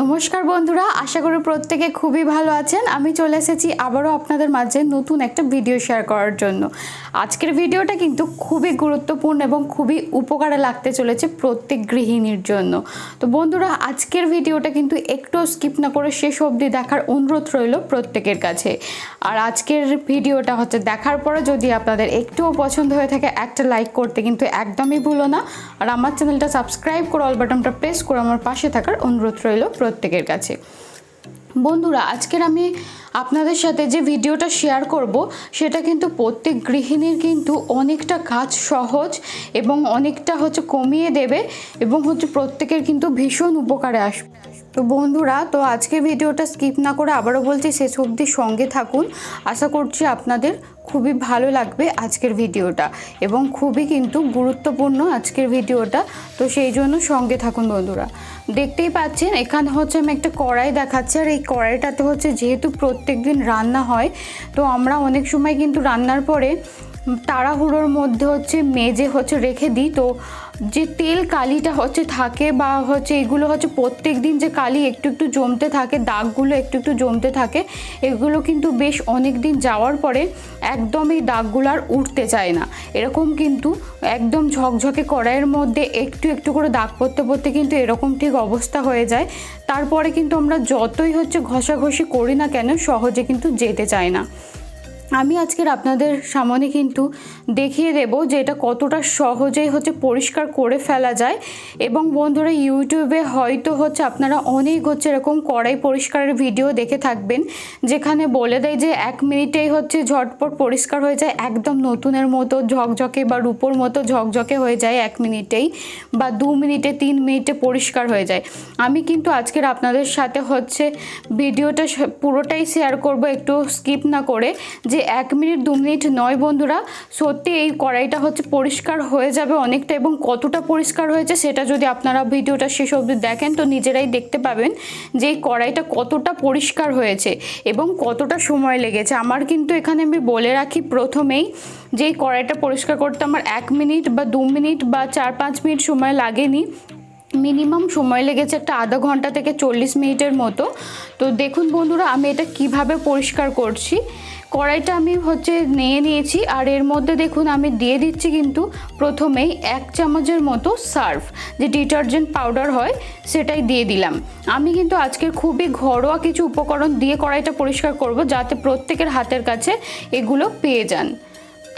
নমস্কার বন্ধুরা, আশা করি প্রত্যেকে খুবই ভালো আছেন। আমি চলে এসেছি আবারও আপনাদের মাঝে নতুন একটা ভিডিও শেয়ার করার জন্য। আজকের ভিডিওটা কিন্তু খুবই গুরুত্বপূর্ণ এবং খুবই উপকারে লাগতে চলেছে প্রত্যেক গৃহিণীর জন্য। তো বন্ধুরা, আজকের ভিডিওটা কিন্তু একটু স্কিপ না করে শেষ অবধি দেখার অনুরোধ রইল প্রত্যেকের কাছে। আর আজকের ভিডিওটা হচ্ছে দেখার পরে যদি আপনাদের একটুও পছন্দ হয়ে থাকে, একটা লাইক করতে কিন্তু একদমই ভুলো না। আর আমার চ্যানেলটা সাবস্ক্রাইব করে অল বাটনটা প্রেস করে আমার পাশে থাকার অনুরোধ রইল প্রত্যেকের কাছে। বন্ধুরা, আজকের আমি আপনাদের সাথে যে ভিডিওটা শেয়ার করব, সেটা কিন্তু প্রত্যেক গৃহিণীর কিন্তু অনেকটা কাজ সহজ এবং অনেকটা হচ্ছে কমিয়ে দেবে এবং হচ্ছে প্রত্যেকের কিন্তু ভীষণ উপকারে আসবে। তো বন্ধুরা, তো আজকে ভিডিওটা স্কিপ না করে আবারও বলছি শেষ অবধি সঙ্গে থাকুন। আশা করছি আপনাদের খুবই ভালো লাগবে আজকের ভিডিওটা এবং খুবই কিন্তু গুরুত্বপূর্ণ আজকের ভিডিওটা। তো সেই জন্য সঙ্গে থাকুন বন্ধুরা। দেখতেই পাচ্ছেন, এখানে হচ্ছে আমি একটা কড়াই দেখাচ্ছি আর এই কড়াইটাতে হচ্ছে যেহেতু প্রত্যেক দিন রান্না হয়, তো আমরা অনেক সময় কিন্তু রান্নার পরে তাড়াহুড়োর মধ্যে হচ্ছে মেজে হচ্ছে রেখে দিই। তো যে তেল কালিটা হচ্ছে থাকে বা হচ্ছে এগুলো হচ্ছে প্রত্যেক দিন যে কালি একটু একটু জমতে থাকে, দাগগুলো একটু একটু জমতে থাকে, এগুলো কিন্তু বেশ অনেক দিন যাওয়ার পরে একদম এই দাগগুলো আর উঠতে চায় না। এরকম কিন্তু একদম ঝকঝকে কড়াইয়ের মধ্যে একটু একটু করে দাগ পড়তে পড়তে কিন্তু এরকম ঠিক অবস্থা হয়ে যায়। তারপরে কিন্তু আমরা যতই হচ্ছে ঘষাঘষি করি না কেন, সহজে কিন্তু যেতে চায় না। আমি আজকের আপনাদের সামনে কিন্তু দেখিয়ে দেব যে এটা কতটা সহজেই হচ্ছে পরিষ্কার করে ফেলা যায়। এবং বন্ধুরা, ইউটিউবে হয়তো হচ্ছে আপনারা অনেক হচ্ছে এরকম কড়াই পরিষ্কারের ভিডিও দেখে থাকবেন, যেখানে বলে দেয় যে এক মিনিটেই হচ্ছে ঝটপট পরিষ্কার হয়ে যায়, একদম নতুনের মতো ঝকঝকে বা রূপোর মতো ঝকঝকে হয়ে যায় এক মিনিটেই বা দু মিনিটে, তিন মিনিটে পরিষ্কার হয়ে যায়। আমি কিন্তু আজকের আপনাদের সাথে হচ্ছে ভিডিওটা পুরোটাই শেয়ার করব, একটু স্কিপ না করে, যে এক মিনিট, দু মিনিট নয় বন্ধুরা, সত্যি এই কড়াইটা হচ্ছে পরিষ্কার হয়ে যাবে অনেকটা এবং কতটা পরিষ্কার হয়েছে সেটা যদি আপনারা ভিডিওটা শেষ অবধি দেখেন তো নিজেরাই দেখতে পাবেন যে এই কড়াইটা কতটা পরিষ্কার হয়েছে এবং কতটা সময় লেগেছে। আমার কিন্তু এখানে আমি বলে রাখি প্রথমেই যে এই কড়াইটা পরিষ্কার করতে আমার এক মিনিট বা দু মিনিট বা চার পাঁচ মিনিট সময় লাগেনি। মিনিমাম সময় লেগেছে একটা আধা ঘণ্টা থেকে চল্লিশ মিনিটের মতো। তো দেখুন বন্ধুরা, আমি এটা কীভাবে পরিষ্কার করছি। কড়াইটা আমি হচ্ছে নিয়ে নিয়েছি, আর এর মধ্যে দেখুন আমি দিয়ে দিচ্ছি কিন্তু প্রথমেই এক চামচের মতো সার্ফ, যে ডিটারজেন্ট পাউডার হয় সেটাই দিয়ে দিলাম। আমি কিন্তু আজকের খুবই ঘরোয়া কিছু উপকরণ দিয়ে কড়াইটা পরিষ্কার করব, যাতে প্রত্যেকের হাতের কাছে এগুলো পেয়ে যান।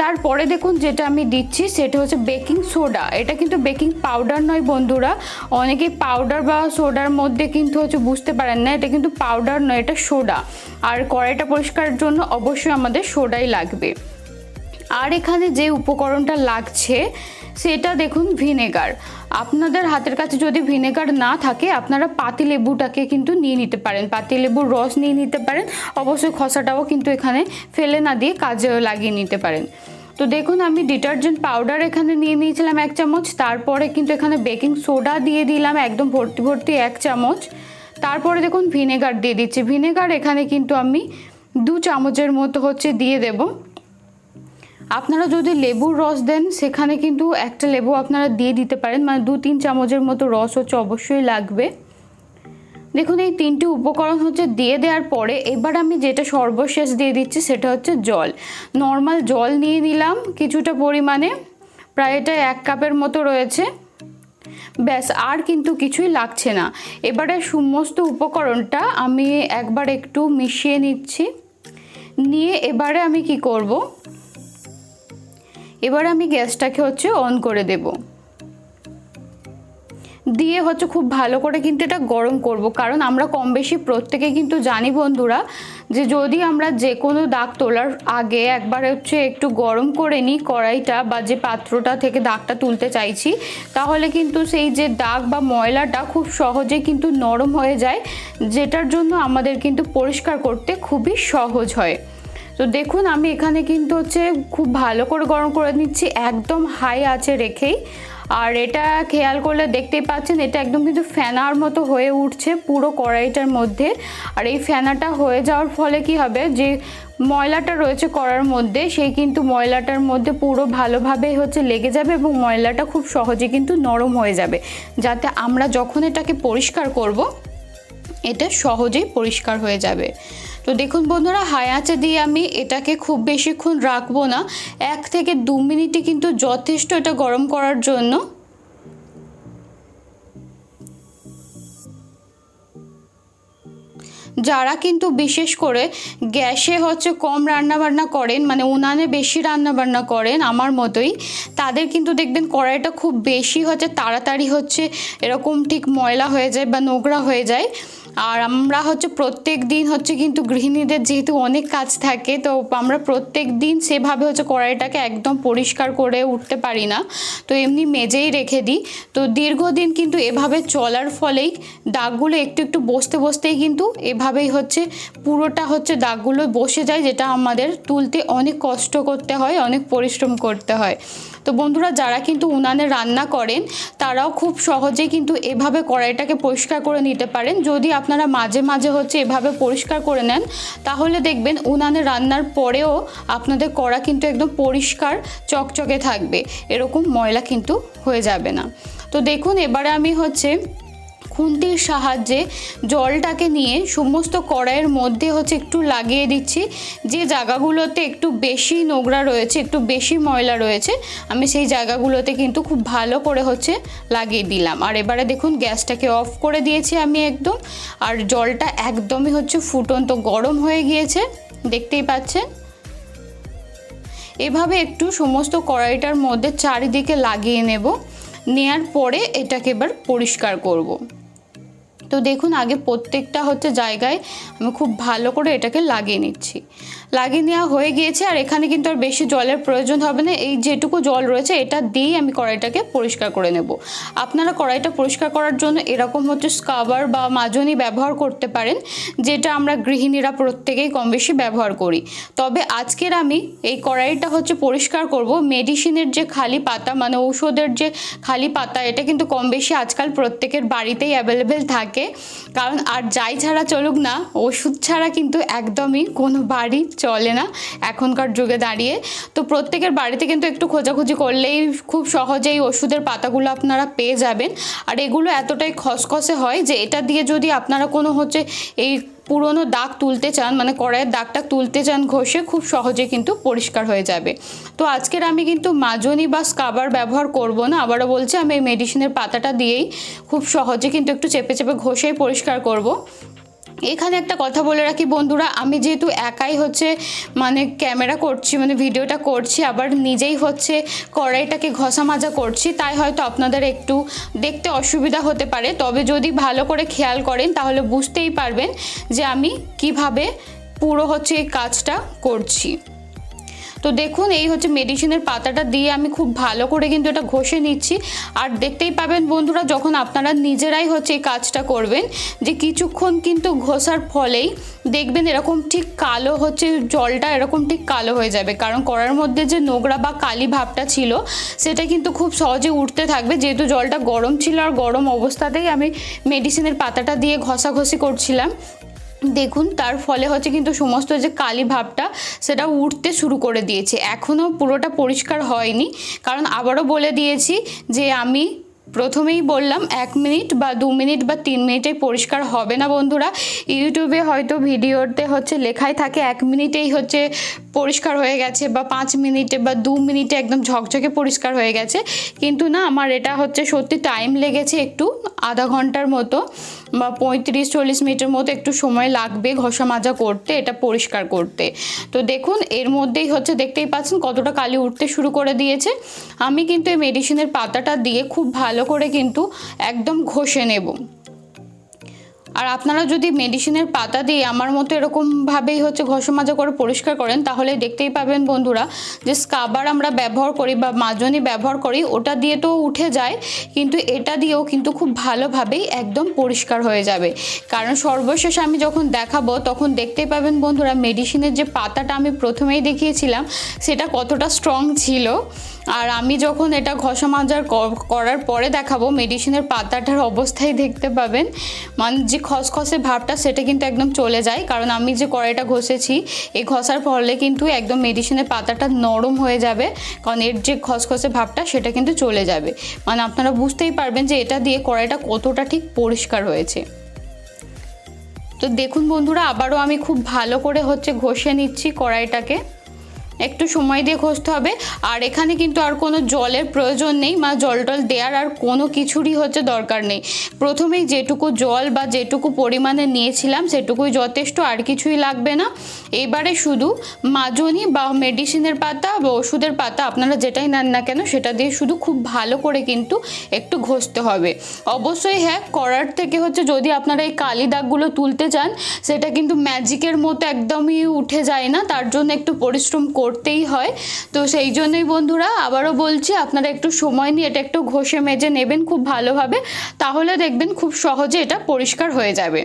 তারপরে দেখুন যেটা আমি দিচ্ছি, সেটা হচ্ছে বেকিং সোডা। এটা কিন্তু বেকিং পাউডার নয় বন্ধুরা। অনেকেই পাউডার বা সোডার মধ্যে কিন্তু হচ্ছে বুঝতে পারেন না, এটা কিন্তু পাউডার নয়, এটা সোডা। আর কড়াইটা পরিষ্কারের জন্য অবশ্যই আমাদের সোডাই লাগবে। আর এখানে যে উপকরণটা লাগছে সেটা দেখুন ভিনেগার। আপনাদের হাতের কাছে যদি ভিনেগার না থাকে, আপনারা পাতি লেবুটাকে কিন্তু নিয়ে নিতে পারেন। পাতি লেবুর রস নিয়ে নিতে পারেন। অবশ্যই খসাটাও কিন্তু এখানে ফেলে না দিয়ে কাজে লাগিয়ে নিতে পারেন। তো দেখুন, আমি ডিটারজেন্ট পাউডার এখানে নিয়ে নিয়েছিলাম এক চামচ। তারপরে কিন্তু এখানে বেকিং সোডা দিয়ে দিলাম একদম ভর্তি ভর্তি এক চামচ। তারপরে দেখুন, ভিনেগার দিয়ে দিচ্ছি। ভিনেগার এখানে কিন্তু আমি দু চামচের মতো হচ্ছে দিয়ে দেবো। আপনারা যদি লেবুর রস দেন, সেখানে কিন্তু একটা লেবু আপনারা দিয়ে দিতে পারেন। মানে দু, তিন চামচের মতো রস হচ্ছে অবশ্যই লাগবে। দেখুন, এই তিনটি উপকরণ হচ্ছে দিয়ে দেওয়ার পরে, এবার আমি যেটা সর্বশেষ দিয়ে দিচ্ছি, সেটা হচ্ছে জল। নর্মাল জল নিয়ে নিলাম কিছুটা পরিমাণে, প্রায় এটা এক কাপের মতো রয়েছে। ব্যাস, আর কিন্তু কিছুই লাগছে না। এবারে সমস্ত উপকরণটা আমি একবার একটু মিশিয়ে নিচ্ছি। নিয়ে এবারে আমি কি করব? এবার আমি গ্যাসটাকে হচ্ছে অন করে দেব। দিয়ে হচ্ছে খুব ভালো করে কিন্তু এটা গরম করব, কারণ আমরা কম বেশি প্রত্যেকে কিন্তু জানি বন্ধুরা যে যদি আমরা যে কোনো দাগ তোলার আগে একবার হচ্ছে একটু গরম করে নিই কড়াইটা বা যে পাত্রটা থেকে দাগটা তুলতে চাইছি, তাহলে কিন্তু সেই যে দাগ বা ময়লাটা খুব সহজে কিন্তু নরম হয়ে যায়, যেটার জন্য আমাদের কিন্তু পরিষ্কার করতে খুবই সহজ হয়। তো দেখুন, আমি এখানে কিন্তু হচ্ছে খুব ভালো করে গরম করে নিচ্ছি, একদম হাই আছে রেখেই। আর এটা খেয়াল করলে দেখতেই পাচ্ছেন, এটা একদম কিন্তু ফ্যানার মতো হয়ে উঠছে পুরো কড়াইটার মধ্যে। আর এই ফ্যানাটা হয়ে যাওয়ার ফলে কি হবে, যে ময়লাটা রয়েছে কড়ার মধ্যে, সেই কিন্তু ময়লাটার মধ্যে পুরো ভালোভাবে হচ্ছে লেগে যাবে এবং ময়লাটা খুব সহজে কিন্তু নরম হয়ে যাবে। যাতে আমরা যখন এটাকে পরিষ্কার করব, এটা সহজেই পরিষ্কার হয়ে যাবে। তো দেখুন বন্ধুরা হাই আঁচে দিয়ে আমি এটাকে খুব বেশিক্ষণ রাখব না। এক থেকে দু মিনিটই কিন্তু যথেষ্ট এটা গরম করার জন্য। যারা কিন্তু বিশেষ করে গ্যাসে হচ্ছে কম রান্নাবান্না করেন মানে উনানে বেশি রান্নাবান্না করেন আমার মতোই, তাদের কিন্তু দেখবেন কড়াইটা খুব বেশি হচ্ছে, তাড়াতাড়ি হচ্ছে এরকম ঠিক ময়লা হয়ে যায় বা নোংরা হয়ে যায়। আর আমরা হচ্ছে প্রত্যেক দিন হচ্ছে কিন্তু গৃহিণীদের যেহেতু অনেক কাজ থাকে, তো আমরা প্রত্যেক দিন সেভাবে হচ্ছে কড়াইটাকে একদম পরিষ্কার করে উঠতে পারি না। তো এমনি মেজেই রেখে দিই। তো দীর্ঘদিন কিন্তু এভাবে চলার ফলেই দাগগুলো একটু একটু বসতে বসতেই কিন্তু এভাবেই হচ্ছে পুরোটা হচ্ছে দাগগুলো বসে যায়, যেটা আমাদের তুলতে অনেক কষ্ট করতে হয়, অনেক পরিশ্রম করতে হয়। তো বন্ধুরা, যারা কিন্তু উনানে রান্না করেন, তারাও খুব সহজে কিন্তু এভাবে কড়াইটাকে পরিষ্কার করে নিতে পারেন। যদি আপনারা মাঝে মাঝে হচ্ছে এভাবে পরিষ্কার করে নেন, তাহলে দেখবেন উনানে রান্নার পরেও আপনাদের কড়া কিন্তু একদম পরিষ্কার, চকচকে থাকবে। এরকম ময়লা কিন্তু হয়ে যাবে না। তো দেখুন, এবারে আমি হচ্ছে খুন্তির সাহায্যে জলটাকে নিয়ে সমস্ত কড়াইয়ের মধ্যে হচ্ছে একটু লাগিয়ে দিচ্ছি। যে জায়গাগুলোতে একটু বেশি নোংরা রয়েছে, একটু বেশি ময়লা রয়েছে, আমি সেই জায়গাগুলোতে কিন্তু খুব ভালো করে হচ্ছে লাগিয়ে দিলাম। আর এবারে দেখুন, গ্যাসটাকে অফ করে দিয়েছি আমি একদম। আর জলটা একদমই হচ্ছে ফুটন্ত, গরম হয়ে গিয়েছে, দেখতেই পাচ্ছেন? এভাবে একটু সমস্ত কড়াইটার মধ্যে চারিদিকে লাগিয়ে নেব। নেয়ার পরে এটাকে এবার পরিষ্কার করব। তো দেখুন আগে প্রত্যেকটা হচ্ছে জায়গায় আমি খুব ভালো করে এটাকে লাগিয়ে নিচ্ছি। লাগিয়ে নেওয়া হয়ে গিয়েছে, আর এখানে কিন্তু আর বেশি জলের প্রয়োজন হবে না। এই যেটুকু জল রয়েছে, এটা দিয়েই আমি কড়াইটাকে পরিষ্কার করে নেব। আপনারা কড়াইটা পরিষ্কার করার জন্য এরকম হচ্ছে স্কাবার বা মাজনি ব্যবহার করতে পারেন, যেটা আমরা গৃহিণীরা প্রত্যেকেই কম বেশি ব্যবহার করি। তবে আজকের আমি এই কড়াইটা হচ্ছে পরিষ্কার করব। মেডিসিনের যে খালি পাতা মানে ঔষধের যে খালি পাতা, এটা কিন্তু কম বেশি আজকাল প্রত্যেকের বাড়িতেই অ্যাভেলেবেল থাকে। কারণ আর যাই ছাড়া চলুক না, ওষুধ ছাড়া কিন্তু একদমই কোনো বাড়ি চলে না, এখনকার যুগে দাঁড়িয়ে। তো প্রত্যেকের বাড়িতে কিন্তু একটু খোঁজাখুঁজি করলেই খুব সহজেই ওষুধের পাতাগুলো আপনারা পেয়ে যাবেন। আর এগুলো এতটাই খসখসে হয় যে এটা দিয়ে যদি আপনারা কোনো হচ্ছে এই পুরনো দাগ তুলতে চান মানে কড়াইয়ের দাগটা তুলতে চান ঘষে, খুব সহজে কিন্তু পরিষ্কার হয়ে যাবে। তো আজকের আমি কিন্তু মাজনি বা স্কাবার ব্যবহার করব না, আবারও বলছি আমি এই মেডিসিনের পাতাটা দিয়েই খুব সহজে কিন্তু একটু চেপে চেপে ঘষেই পরিষ্কার করব। এখানে একটা কথা বলে রাখি, বন্ধুরা, আমি যেহেতু একাই হচ্ছে মানে ক্যামেরা করছি মানে ভিডিওটা করছি, আবার নিজেই হচ্ছে কড়াইটাকে ঘষা মাজা করছি, তাই হয়তো আপনাদের একটু দেখতে অসুবিধা হতে পারে। তবে যদি ভালো করে খেয়াল করেন, তাহলে বুঝতেই পারবেন যে আমি কীভাবে পুরো হচ্ছে এই কাজটা করছি। তো দেখুন, এই হচ্ছে মেডিসিনের পাতাটা দিয়ে আমি খুব ভালো করে কিন্তু এটা ঘষে নিচ্ছি। আর দেখতেই পাবেন বন্ধুরা, যখন আপনারা নিজেরাই হচ্ছে এই কাজটা করবেন, যে কিছুক্ষণ কিন্তু ঘষার ফলেই দেখবেন এরকম ঠিক কালো হচ্ছে, জলটা এরকম ঠিক কালো হয়ে যাবে। কারণ কড়ার মধ্যে যে নোংরা বা কালি ভাবটা ছিল, সেটা কিন্তু খুব সহজে উঠতে থাকবে। যেহেতু জলটা গরম ছিল আর গরম অবস্থাতেই আমি মেডিসিনের পাতাটা দিয়ে ঘষাঘষি করছিলাম দেখুন, তার ফলে হচ্ছে কিন্তু সমস্ত যে কালি ভাবটা, সেটা উঠতে শুরু করে দিয়েছে। এখনও পুরোটা পরিষ্কার হয়নি। কারণ আবারও বলে দিয়েছি যে আমি প্রথমেই বললাম, এক মিনিট বা দু মিনিট বা তিন মিনিটে পরিষ্কার হবে না বন্ধুরা। ইউটিউবে হয়তো ভিডিওতে হচ্ছে লেখাই থাকে, এক মিনিটেই হচ্ছে পরিষ্কার হয়ে গেছে বা পাঁচ মিনিটে বা দু মিনিটে একদম ঝকঝকে পরিষ্কার হয়ে গেছে। কিন্তু না, আমার এটা হচ্ছে সত্যি টাইম লেগেছে একটু, আধা ঘণ্টার মতো বা পঁয়ত্রিশ চল্লিশ মিনিটের মতো একটু সময় লাগবে ঘষা মাজা করতে, এটা পরিষ্কার করতে। তো দেখুন, এর মধ্যেই হচ্ছে দেখতেই পাচ্ছেন কতটা কালি উঠতে শুরু করে দিয়েছে। আমি কিন্তু এই মেডিসিনের পাতাটা দিয়ে খুব ভালো করে কিন্তু একদম ঘষে নেব। আর আপনারা যদি মেডিসিনের পাতা দিয়ে আমার মতো এরকমভাবেই হচ্ছে ঘষা মাজা করে পরিষ্কার করেন, তাহলে দেখতেই পাবেন বন্ধুরা যে স্কাবার আমরা ব্যবহার করি বা মাজনি ব্যবহার করি, ওটা দিয়ে তো উঠে যায়, কিন্তু এটা দিয়েও কিন্তু খুব ভালোভাবেই একদম পরিষ্কার হয়ে যাবে। কারণ সর্বশেষ আমি যখন দেখাবো, তখন দেখতেই পাবেন বন্ধুরা মেডিসিনের যে পাতাটা আমি প্রথমেই দেখিয়েছিলাম, সেটা কতটা স্ট্রং ছিল। আর আমি যখন এটা ঘষা মাজার করার পরে দেখাবো মেডিসিনের পাতাটার অবস্থায় দেখতে পাবেন। মানে যে খসখসে ভাবটা সেটা কিন্তু একদম চলে যায়। কারণ আমি যে কড়াইটা ঘষেছি এই ঘষার ফলে কিন্তু একদম মেডিসিনের পাতাটা নরম হয়ে যাবে। কারণ এর যে খসখসে ভাবটা সেটা কিন্তু চলে যাবে। মানে আপনারা বুঝতেই পারবেন যে এটা দিয়ে কড়াইটা কতটা ঠিক পরিষ্কার হয়েছে। তো দেখুন বন্ধুরা, আবারও আমি খুব ভালো করে হচ্ছে ঘষে নিচ্ছি কড়াইটাকে। একটু সময় দিয়ে ঘষতে হবে। আর এখানে কিন্তু আর কোনো জলের প্রয়োজন নেই। বা জল টল দেওয়ার আর কোনো কিছুরই হচ্ছে দরকার নেই। প্রথমেই যেটুকু জল বা যেটুকু পরিমাণে নিয়েছিলাম, সেটুকুই যথেষ্ট, আর কিছুই লাগবে না। এবারে শুধু মাজনি বা মেডিসিনের পাতা বা ওষুধের পাতা, আপনারা যেটাই নেন না কেন, সেটা দিয়ে শুধু খুব ভালো করে কিন্তু একটু ঘষতে হবে। অবশ্যই হ্যাঁ করার থেকে হচ্ছে যদি আপনারা এই কালি দাগগুলো তুলতে চান, সেটা কিন্তু ম্যাজিকের মতো একদমই উঠে যায় না। তার জন্য একটু পরিশ্রম করতেই হয়। তো সেই জন্যই বন্ধুরা আবারও বলছি, আপনারা একটু সময় নিয়ে এটা একটু ঘষে মেজে নেবেন খুব ভালোভাবে। তাহলে দেখবেন খুব সহজে এটা পরিষ্কার হয়ে যাবে।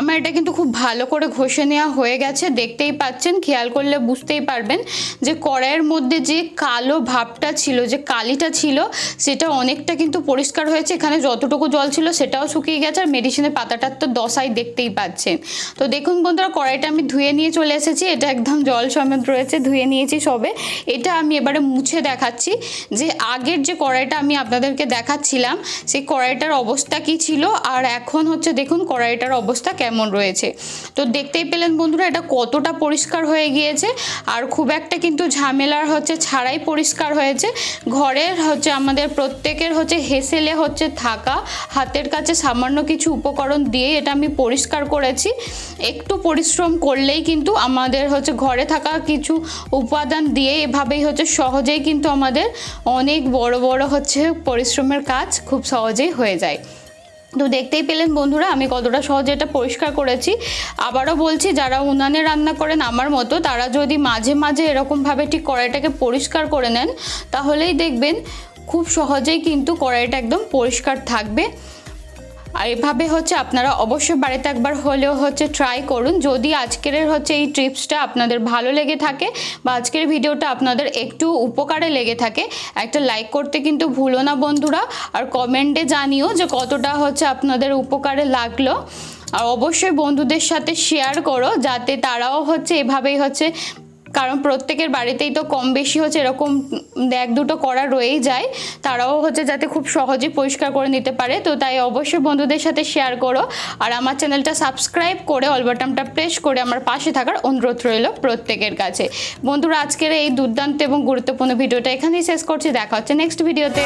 আমার এটা কিন্তু খুব ভালো করে ঘষে নেওয়া হয়ে গেছে। দেখতেই পাচ্ছেন, খেয়াল করলে বুঝতেই পারবেন যে কড়াইয়ের মধ্যে যে কালো ভাবটা ছিল, যে কালিটা ছিল, সেটা অনেকটা কিন্তু পরিষ্কার হয়েছে। এখানে যতটুকু জল ছিল সেটাও শুকিয়ে গেছে, আর মেডিসিনের পাতাটার তো দশাই দেখতেই পাচ্ছেন। তো দেখুন বন্ধুরা, কড়াইটা আমি ধুয়ে নিয়ে চলে এসেছি। এটা একদম জল সমেত রয়েছে, ধুয়ে নিয়েছি সবে। এটা আমি এবারে মুছে দেখাচ্ছি যে আগের যে কড়াইটা আমি আপনাদেরকে দেখাচ্ছিলাম, সেই কড়াইটার অবস্থা কি ছিল? আর এখন হচ্ছে দেখুন, কড়াইটার অবস্থা কেমন রয়েছে। তো দেখতেই পেলেন বন্ধুরা, এটা কতটা পরিষ্কার হয়ে গিয়েছে। আর খুব একটা কিন্তু ঝামেলার হচ্ছে, ছাড়াই পরিষ্কার হয়েছে। ঘরের হচ্ছে আমাদের প্রত্যেকের হচ্ছে হেসেলে হচ্ছে থাকা, হাতের কাছে সামান্য কিছু উপকরণ দিয়ে এটা আমি পরিষ্কার করেছি। একটু পরিশ্রম করলেই কিন্তু আমাদের হচ্ছে ঘরে থাকা কিছু উপাদান দিয়ে এভাবেই হচ্ছে সহজেই কিন্তু আমাদের অনেক বড় বড় হচ্ছে পরিশ্রমের কাজ খুব সহজেই হয়ে যায়। তো দেখতেই পেলেন বন্ধুরা, আমি কতটা সহজে এটা পরিষ্কার করেছি। আবারও বলছি, যারা উনানে রান্না করেন আমার মতো, তারা যদি মাঝে মাঝে এরকমভাবে ঠিক কড়াইটাকে পরিষ্কার করে নেন, তাহলেই দেখবেন খুব সহজেই কিন্তু কড়াইটা একদম পরিষ্কার থাকবে। আর এভাবে হচ্ছে আপনারা অবশ্যই বাড়িতে একবার হলেও হচ্ছে ট্রাই করুন। যদি আজকের হচ্ছে এই টিপসটা আপনাদের ভালো লেগে থাকে বা আজকের ভিডিওটা আপনাদের একটু উপকারে লেগে থাকে, একটা লাইক করতে কিন্তু ভুলো না বন্ধুরা। আর কমেন্টে জানিও যে কতটা হচ্ছে আপনাদের উপকারে লাগল। আর অবশ্যই বন্ধুদের সাথে শেয়ার করো, যাতে তারাও হচ্ছে এভাবেই হচ্ছে কারণ প্রত্যেকের বাড়িতেই তো কম বেশি হচ্ছে, এরকম এক দুটো করা রয়েই যায়, তারাও হচ্ছে যাতে খুব সহজে পরিষ্কার করে নিতে পারে, তো তাই অবশ্যই বন্ধুদের সাথে শেয়ার করো। আর আমার চ্যানেলটা সাবস্ক্রাইব করে অল বাটনটা প্রেস করে আমার পাশে থাকার অনুরোধ রইল প্রত্যেকের কাছে। বন্ধুরা, আজকের এই দুর্দান্ত এবং গুরুত্বপূর্ণ ভিডিওটা এখানেই শেষ করছি, দেখা হচ্ছে নেক্সট ভিডিওতে